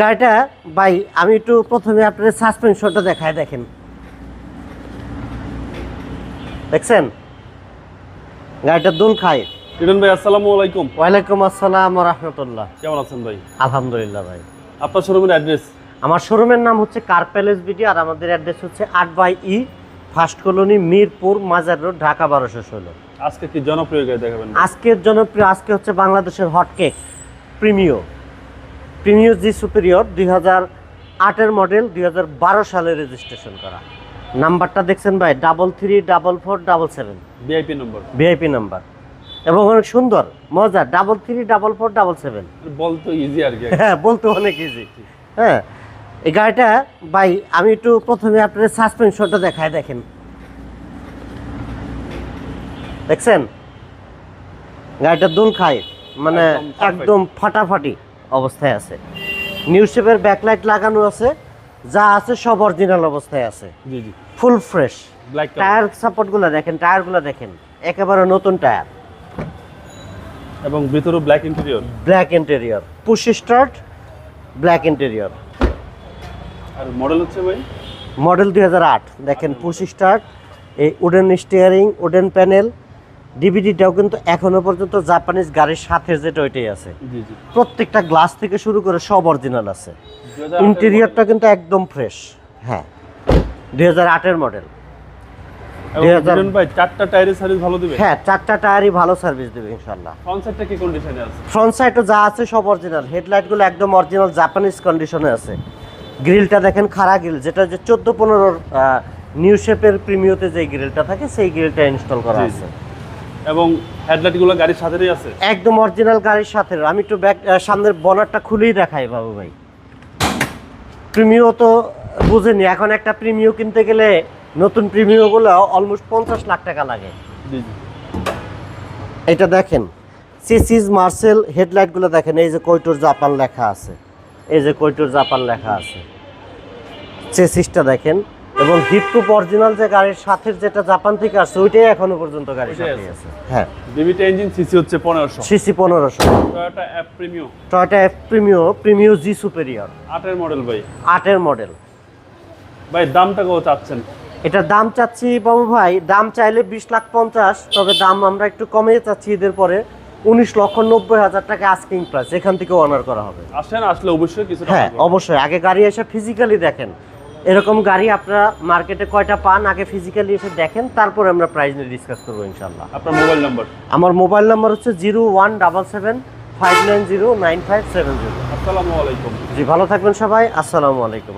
গাড়িটা ভাই আমি একটু প্রথমে আপনার সাসপেনশনটা দেখায় দেখেন। দেখছেন? গাড়িটা দুল খায়। কিরণ ভাই আসসালামু আলাইকুম। ওয়ালাইকুম আসসালাম রহমতুল্লাহ। কেমন আছেন ভাই? আলহামদুলিল্লাহ ভাই। আপনার শোরুমের অ্যাড্রেস আমার শোরুমের নাম হচ্ছে কার প্যালেস বিডি আর আমাদের অ্যাড্রেস হচ্ছে আট by E first colony Mirpur Mazar road Dhaka বারোশো ষোলো। আজকে কি জনপ্রিয় গাড়ি দেখাবেন আজকের জনপ্রিয় আজকে হচ্ছে বাংলাদেশের hotcake Premio Premio G superior দুই হাজার আটের মডেল দুই হাজার বারো সালে রেজিস্ট্রেশন করা। নাম্বারটা দেখছেন ভাই double three double four double seven. VIP number VIP number এবং অনেক সুন্দর মজা double three double four double seven. বলতো ইজি আর কি। হ্যাঁ বলতে অনেক ইজি হ্যাঁ এই গাড়িটা ভাই আমি একটু প্রথমে আপনার সাসপেনশনটা দেখায় দেখেন। দেখছেন? গাড়িটা দুল খায় মানে একদম ফাটাফাটি। অবস্থায় আছে। নিউ শেপের ব্যাকলাইট লাগানো আছে যা আছে সব অরিজিনাল অবস্থায় আছে। জি জি। ফুল ফ্রেশ টায়ার সাপোর্টগুলো দেখেন টায়ারগুলো দেখেন একেবারে নতুন টায়ার এবং ভিতরে black interior black interior push start black interior আর মডেল হচ্ছে ভাই? মডেল দুই হাজার আট। দেখেন পুশ স্টার্ট এই উডেন স্টিয়ারিং উডেন প্যানেল ডিভিডিটাও কিন্তু এখনও পর্যন্ত জাপানিজ গাড়ির সাথে যেটা ওইটাই আছে। প্রত্যেকটা গ্লাস থেকে শুরু করে সব অরিজিনাল আছে। ইন্টেরিয়রটা কিন্তু একদম ফ্রেশ হ্যাঁ। দুই হাজার আটের মডেল এবং 2000 চারটা টায়ারের সার্ভিস ভালো দিবে? হ্যাঁ চারটা টায়ারই ভালো সার্ভিস দেবে ইনশাল্লাহ ফ্রন্ট সাইডটা কি কন্ডিশনে আছে? ফ্রন্ট সাইডও যা আছে সব অরিজিনাল হেডলাইটগুলো একদম অরিজিনাল জাপানিজ কন্ডিশনে আছে। গ্রিলটা দেখেন খাড়া গ্রিল যেটা যে চোদ্দ পনেরোর নিউ শেপের প্রিমিওতে যে গ্রিলটা থাকে সেই গ্রিলটা ইনস্টল করা আছে। এবং হেডলাইটগুলো গাড়ির সাথেই আছে? একদম অরিজিনাল গাড়ির সাথে। আমি একটু ব্যাক সামনের বনারটা খুলেই দেখাই বাবু ভাই। প্রিমিও তো বুঝেনি। এখন একটা প্রিমিও কিনতে গেলে নতুন প্রিমিওগুলো অলমোস্ট পঞ্চাশ লাখ টাকা লাগে। এটা দেখেন সিসিস মার্সেল হেডলাইটগুলো দেখেন। এই যে কৈটোর জাপান লেখা আছে। এই যে কৈটোর জাপান লেখা আছে। চেসিসটা দেখেন। এবং হিটপ্রুফ অরিজিনাল যে গাড়ির সাথে যেটা জাপান থেকে আসছে ওইটাই এখনও পর্যন্ত গাড়ির ওইটাই সাথে আছে। হ্যাঁ। ডিভিটি ইঞ্জিন সিসি হচ্ছে পনেরোশো। সিসি পনেরোশো। Toyota app Premio Toyota F Premio Premio G superior আটের মডেল ভাই। আটের মডেল ভাই দামটা কত চাচ্ছেন? এটা দাম চাচ্ছি বাবু ভাই দাম চাইলে বিশ লাখ পঞ্চাশ তবে দাম আমরা একটু কমিয়ে চাচ্ছি এদের পরে। উনিশ লক্ষ নব্বই হাজার টাকা আস্কিং প্রাইস এখান থেকে অনার করা হবে। আসেন আসলে অবশ্যই কিছু হ্যাঁ অবশ্যই। আগে গাড়ি এসে ফিজিক্যালি দেখেন। এরকম গাড়ি আপনারা মার্কেটে কয়টা পান আগে ফিজিক্যালি এসে দেখেন তারপরে আমরা প্রাইস নিয়ে ডিসকাস করব ইনশাল্লাহ আপনার মোবাইল নাম্বার আমার মোবাইল নাম্বার হচ্ছে zero one double seven five nine zero nine five seven zero আসসালামু আলাইকুম। জি ভালো থাকবেন সবাই আসসালামু আলাইকুম।